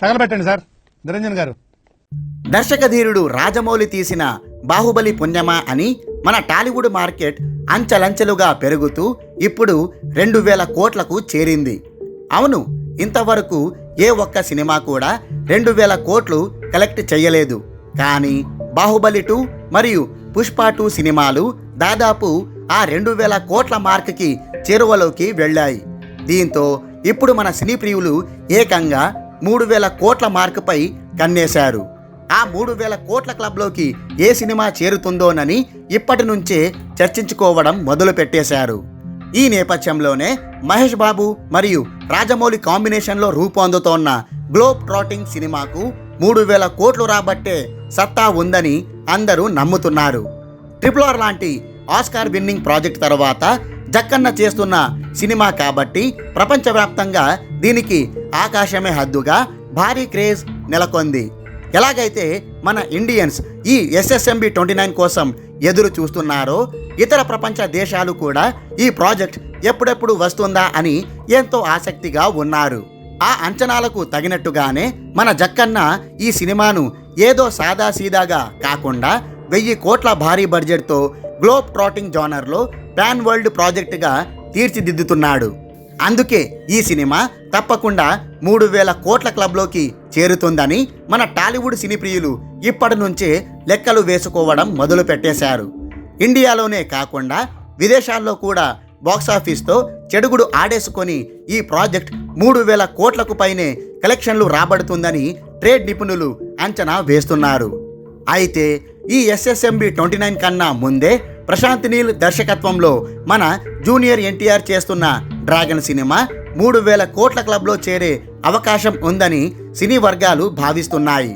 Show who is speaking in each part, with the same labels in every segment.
Speaker 1: తగలబెట్టండి sir. Niranjan గారు.
Speaker 2: దర్శకధీరుడు రాజమౌళి తీసిన బాహుబలి పుణ్యమా అని మన టాలీవుడ్ మార్కెట్ అంచెలంచెలుగా పెరుగుతూ ఇప్పుడు రెండు వేల కోట్లకు చేరింది. అవును ఇంతవరకు ఏ ఒక్క సినిమా కూడా రెండు వేల కోట్లు కలెక్ట్ చేయలేదు కానీ బాహుబలి టూ మరియు పుష్ప టూ సినిమాలు దాదాపు ఆ రెండు వేల కోట్ల మార్క్కి చేరువలోకి వెళ్ళాయి. దీంతో ఇప్పుడు మన సినీ ప్రియులు ఏకంగా మూడు వేల కోట్ల మార్కుపై కన్నేశారు. ఆ మూడు వేల కోట్ల క్లబ్లోకి ఏ సినిమా చేరుతుందోనని ఇప్పటి నుంచే చర్చించుకోవడం మొదలు పెట్టేశారు ఈ నేపథ్యంలోనే మహేష్ బాబు మరియు రాజమౌళి కాంబినేషన్లో రూపొందుతోన్న గ్లోబ్ ట్రాటింగ్ సినిమాకు మూడు వేల కోట్లు రాబట్టే సత్తా ఉందని అందరూ నమ్ముతున్నారు. ట్రిపుల్ ఆర్ లాంటి ఆస్కార్ విన్నింగ్ ప్రాజెక్ట్ తర్వాత జక్కన్న చేస్తున్న సినిమా కాబట్టి ప్రపంచవ్యాప్తంగా దీనికి ఆకాశమే హద్దుగా భారీ క్రేజ్ నెలకొంది. ఎలాగైతే మన ఇండియన్స్ ఈ ఎస్ఎస్ఎంబి ట్వంటీ నైన్ కోసం ఎదురు చూస్తున్నారో ఇతర ప్రపంచ దేశాలు కూడా ఈ ప్రాజెక్ట్ ఎప్పుడెప్పుడు వస్తుందా అని ఎంతో ఆసక్తిగా ఉన్నారు. ఆ అంచనాలకు తగినట్టుగానే మన జక్కన్న ఈ సినిమాను ఏదో సాదాసీదాగా కాకుండా వెయ్యి కోట్ల భారీ బడ్జెట్తో గ్లోబ్ ట్రాటింగ్ జానర్లో ప్యాన్ వరల్డ్ ప్రాజెక్టుగా తీర్చిదిద్దుతున్నాడు. అందుకే ఈ సినిమా తప్పకుండా మూడు వేల కోట్ల క్లబ్లోకి చేరుతుందని మన టాలీవుడ్ సినీ ప్రియులు ఇప్పటి నుంచే లెక్కలు వేసుకోవడం మొదలు పెట్టేశారు ఇండియాలోనే కాకుండా విదేశాల్లో కూడా బాక్సాఫీస్తో చెడుగుడు ఆడేసుకొని ఈ ప్రాజెక్ట్ మూడు వేల కోట్లకు పైనే కలెక్షన్లు రాబడుతుందని ట్రేడ్ నిపుణులు అంచనా వేస్తున్నారు. అయితే ఈ ఎస్ఎస్ఎంబి ట్వంటీ నైన్ కన్నా ముందే ప్రశాంత్ నీల్ దర్శకత్వంలో మన జూనియర్ ఎన్టీఆర్ చేస్తున్న డ్రాగన్ సినిమా మూడు వేల కోట్ల క్లబ్లో చేరే అవకాశం ఉందని సినీ వర్గాలు భావిస్తున్నాయి.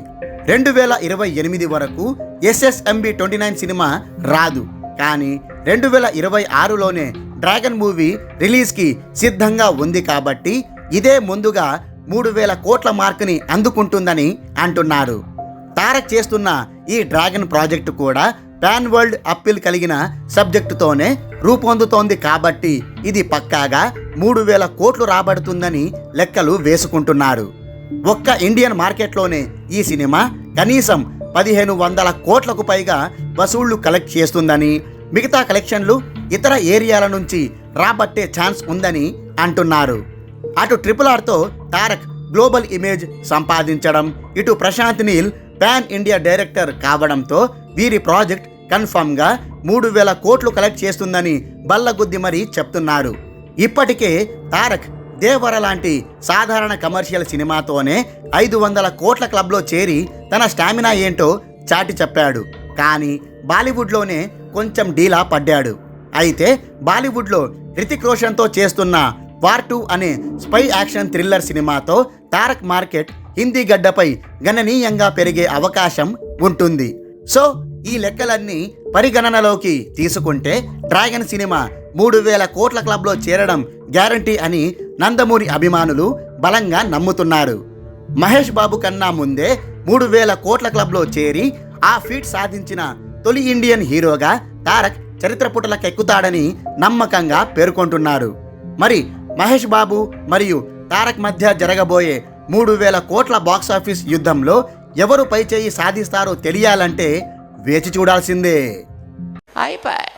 Speaker 2: రెండు వేల ఇరవై ఎనిమిది వరకు ఎస్ఎస్ఎంబి ట్వంటీ నైన్ సినిమా రాదు. కానీ రెండు వేల ఇరవై ఆరులోనే డ్రాగన్ మూవీ రిలీజ్కి సిద్ధంగా ఉంది కాబట్టి ఇదే ముందుగా మూడు వేల కోట్ల మార్కుని అందుకుంటుందని అంటున్నారు. తారక్ చేస్తున్న ఈ డ్రాగన్ ప్రాజెక్టు కూడా పాన్ వరల్డ్ అప్పీల్ కలిగిన సబ్జెక్టుతోనే రూపొందుతోంది కాబట్టి ఇది పక్కాగా మూడు వేల కోట్లు రాబడుతుందని లెక్కలు వేసుకుంటున్నారు. ఒక్క ఇండియన్ మార్కెట్లోనే ఈ సినిమా కనీసం పదిహేను వందల కోట్లకు పైగా వసూళ్ళు కలెక్ట్ చేస్తుందని మిగతా కలెక్షన్లు ఇతర ఏరియాల నుంచి రాబట్టే ఛాన్స్ ఉందని అంటున్నారు. అటు ట్రిపుల్ ఆర్తో తారక్ గ్లోబల్ ఇమేజ్ సంపాదించడం ఇటు Prashanth Neel pan India director కావడంతో వీరి ప్రాజెక్ట్ కన్ఫర్మ్గా మూడు వేల కోట్లు కలెక్ట్ చేస్తుందని బల్లగుద్ది మరీ చెప్తున్నారు. ఇప్పటికే తారక్ దేవర లాంటి సాధారణ కమర్షియల్ సినిమాతోనే ఐదు వందల కోట్ల క్లబ్లో చేరి తన స్టామినా ఏంటో చాటి చెప్పాడు. కానీ బాలీవుడ్లోనే కొంచెం డీలా పడ్డాడు. అయితే బాలీవుడ్లో హృతిక్ రోషన్తో చేస్తున్న వార్ టూ అనే స్పై యాక్షన్ థ్రిల్లర్ సినిమాతో తారక్ మార్కెట్ హిందీ గడ్డపై గణనీయంగా పెరిగే అవకాశం ఉంటుంది. సో ఈ లెక్కలన్నీ పరిగణనలోకి తీసుకుంటే డ్రాగన్ సినిమా మూడు వేల కోట్ల క్లబ్లో చేరడం గ్యారంటీ అని నందమూరి అభిమానులు బలంగా నమ్ముతున్నారు. మహేష్ బాబు కన్నా ముందే మూడు వేల కోట్ల క్లబ్లో చేరి ఆ ఫీట్ సాధించిన తొలి ఇండియన్ హీరోగా తారక్ చరిత్ర పుటలకెక్కుతాడని నమ్మకంగా పేర్కొంటున్నారు. మరి మహేష్ బాబు మరియు తారక్ మధ్య జరగబోయే మూడు వేల కోట్ల బాక్సాఫీస్ యుద్ధంలో ఎవరు పైచేయి సాధిస్తారో తెలియాలంటే వేచి చూడాల్సిందే.
Speaker 3: అయిపోయి.